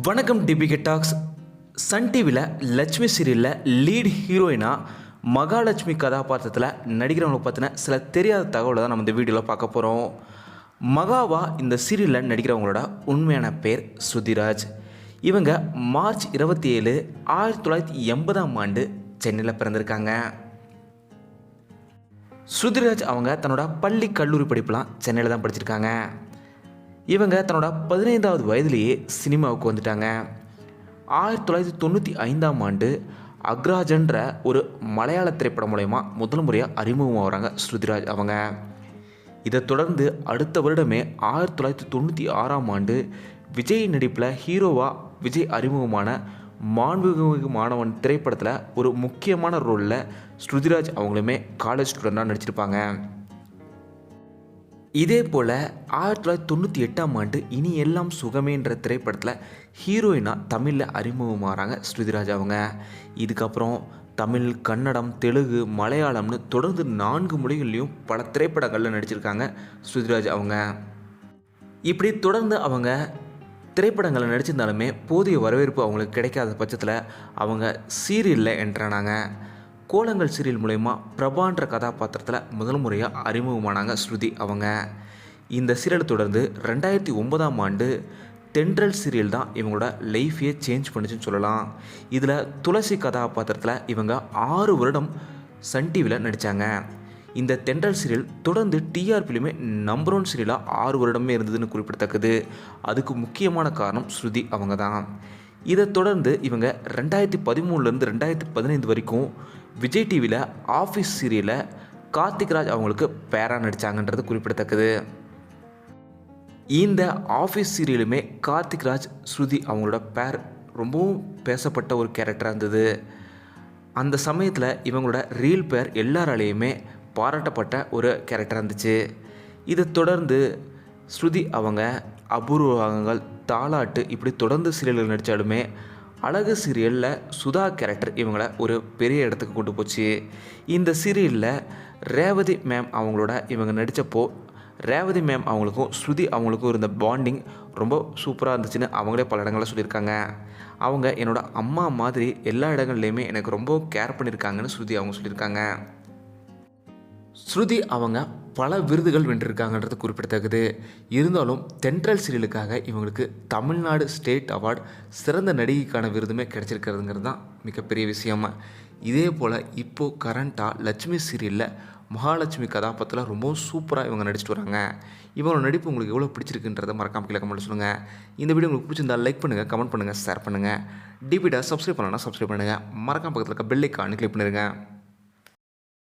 வணக்கம் DPK tax. Sun டிவியில் லட்சுமி சீரியலில் லீட் ஹீரோயினாக மகாலட்சுமி கதாபாத்திரத்தில் நடிக்கிறவங்களை பற்றின சில தெரியாத தகவலை தான் நம்ம இந்த வீடியோவில் பார்க்க போகிறோம் மகாவா இந்த சீரியலில் நடிக்கிறவங்களோட உண்மையான பேர் சுதிராஜ். இவங்க மார்ச் இருபத்தி ஏழு ஆயிரத்தி தொள்ளாயிரத்தி எண்பதாம் ஆண்டு சென்னையில் பிறந்திருக்காங்க. சுதிராஜ் அவங்க தன்னோட பள்ளி கல்லூரி படிப்புலாம் சென்னையில் தான் படிச்சிருக்காங்க. இவங்க தன்னோட பதினைந்தாவது வயதிலேயே சினிமாவுக்கு வந்துட்டாங்க. ஆயிரத்தி தொள்ளாயிரத்தி தொண்ணூற்றி ஐந்தாம் ஆண்டு அக்ராஜன்ற ஒரு மலையாள திரைப்படம் மூலயமா முதல் முறையாக அறிமுகமாகறாங்க ஸ்ருதிராஜ் அவங்க. இதைத் தொடர்ந்து அடுத்த வருடமே ஆயிரத்தி தொள்ளாயிரத்தி தொண்ணூற்றி ஆறாம் ஆண்டு விஜய் நடிப்பில் ஹீரோவாக விஜய் அறிமுகமான மாண்புமிகு மாணவன் திரைப்படத்தில் ஒரு முக்கியமான ரோலில் ஸ்ருதிராஜ் அவங்களுமே காலேஜ் ஸ்டூடெண்ட்டாக நடிச்சிருப்பாங்க. இதே போல் ஆயிரத்தி தொள்ளாயிரத்தி தொண்ணூற்றி எட்டாம் ஆண்டு இனி எல்லாம் சுகமேன்ற திரைப்படத்தில் ஹீரோயினாக தமிழில் அறிமுகமாகறாங்க ஸ்ருதிராஜ் அவங்க. இதுக்கப்புறம் தமிழ் கன்னடம் தெலுங்கு மலையாளம்னு தொடர்ந்து நான்கு மொழிகள்லையும் பல திரைப்படங்களில் நடிச்சிருக்காங்க ஸ்ருதிராஜ் அவங்க. இப்படி தொடர்ந்து அவங்க திரைப்படங்களில் நடிச்சிருந்தாலுமே போதிய வரவேற்பு அவங்களுக்கு கிடைக்காத பட்சத்தில் அவங்க சீரியலில் என்ட்ரானாங்க கோலங்கள் சீரியல் மூலயமா பிரபான்ற கதாபாத்திரத்தில் முதல் முறையாக அறிமுகமானாங்க ஸ்ருதி அவங்க. இந்த சீரியலை தொடர்ந்து ரெண்டாயிரத்தி ஒன்பதாம் ஆண்டு தென்றல் சீரியல் தான் இவங்களோட லைஃப்பையே சேஞ்ச் பண்ணுச்சுன்னு சொல்லலாம். இதில் துளசி கதாபாத்திரத்தில் இவங்க ஆறு வருடம் சன் டிவியில் நடித்தாங்க இந்த தென்றல் சீரியல் தொடர்ந்து டிஆர்பிலுமே நம்பர் ஒன் சீரியலாக ஆறு வருடமே இருந்ததுன்னு குறிப்பிடத்தக்கது. அதுக்கு முக்கியமான காரணம் ஸ்ருதி அவங்க தான் இதை தொடர்ந்து இவங்க ரெண்டாயிரத்தி பதிமூணுலேருந்து ரெண்டாயிரத்தி பதினைந்து வரைக்கும் விஜய் டிவியில் ஆஃபீஸ் சீரியலில் கார்த்திக்ராஜ் அவங்களுக்கு பேரா நடித்தாங்கன்றது குறிப்பிடத்தக்கது. இந்த ஆஃபீஸ் சீரியலுமே கார்த்திக்ராஜ் ஸ்ருதி அவங்களோட பேர் ரொம்பவும் பேசப்பட்ட ஒரு கேரக்டராக இருந்தது. அந்த சமயத்தில் இவங்களோட ரீல் பேர் எல்லாராலேயுமே பாராட்டப்பட்ட ஒரு கேரக்டராக இருந்துச்சு. இதை தொடர்ந்து ஸ்ருதி அவங்க அபூர்வங்கள் தாளாட்டு இப்படி தொடர்ந்து சீரியல்கள் நடித்தாலுமே அழகு சீரியலில் சுதா கேரக்டர் இவங்கள ஒரு பெரிய இடத்துக்கு கொண்டு போச்சு. இந்த சீரியலில் ரேவதி மேம் அவங்களோட இவங்க நடித்தப்போ ரேவதி மேம் அவங்களுக்கும் ஸ்ருதி அவங்களுக்கும் இருந்த பாண்டிங் ரொம்ப சூப்பராக இருந்துச்சுன்னு அவங்களே பல இடங்களில் சொல்லியிருக்காங்க. அவங்க என்னோட அம்மா மாதிரி எல்லா இடங்கள்லையுமே எனக்கு ரொம்ப கேர் பண்ணியிருக்காங்கன்னு ஸ்ருதி அவங்க சொல்லியிருக்காங்க. ஸ்ருதி அவங்க பல விருதுகள் வென்றிருக்காங்கன்றது குறிப்பிடத்தக்கது. இருந்தாலும் தென்றல் சீரியலுக்காக இவங்களுக்கு தமிழ்நாடு ஸ்டேட் அவார்டு சிறந்த நடிகைக்கான விருதுமே கிடைச்சிருக்கிறதுங்கிறது தான் மிகப்பெரிய விஷயம். இதே போல் இப்போது கரண்ட்டாக லட்சுமி சீரியலில் மகாலட்சுமி கதாபாத்திரத்தில் ரொம்பவும் சூப்பராக இவங்க நடிச்சிட்டு வராங்க. இவங்களோட நடிப்பு உங்களுக்கு எவ்வளோ பிடிச்சிருக்குன்றதை மறக்காம கீழே கமெண்ட் சொல்லுங்கள் இந்த வீடியோ உங்களுக்கு பிடிச்சிருந்தா லைக் பண்ணுங்கள் கமெண்ட் பண்ணுங்கள் ஷேர் பண்ணுங்கள் டிபிடா சப்ஸ்கிரைப் பண்ணலாம் சப்ஸ்கிரைப் பண்ணுங்கள் மறக்காம பக்கத்தில் இருக்க பெல் கிளிக் பண்ணிடுங்க